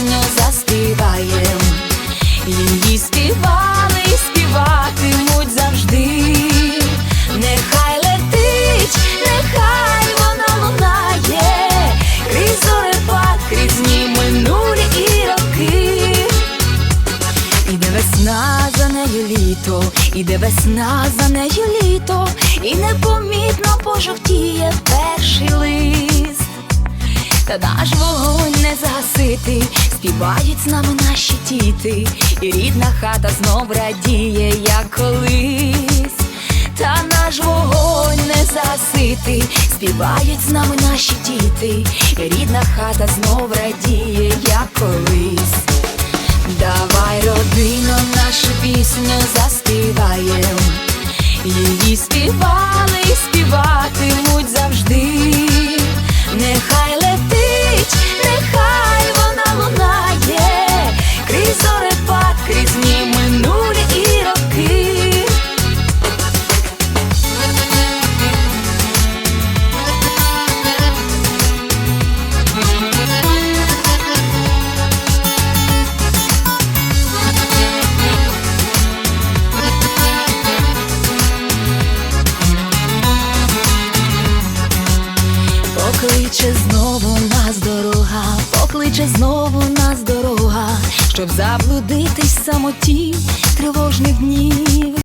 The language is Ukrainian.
пісню заспіваєм. Її співали і співатимуть завжди. Нехай летить, нехай вона лунає, крізь зорепад, крізь дні минулі і роки. Іде весна за нею літо, іде весна за нею літо, і непомітно пожовтіє перший лист. Та наш вогонь не загасити, співають з нами наші діти, і рідна хата знов радіє, як колись. Та наш вогонь не загасити, співають з нами наші діти, і рідна хата знов радіє, як колись. Давай, родино, нашу пісню заспіваєм. Покличе знову нас дорога, покличе знову нас дорога, щоб заблудитись в самоті тривожних днів.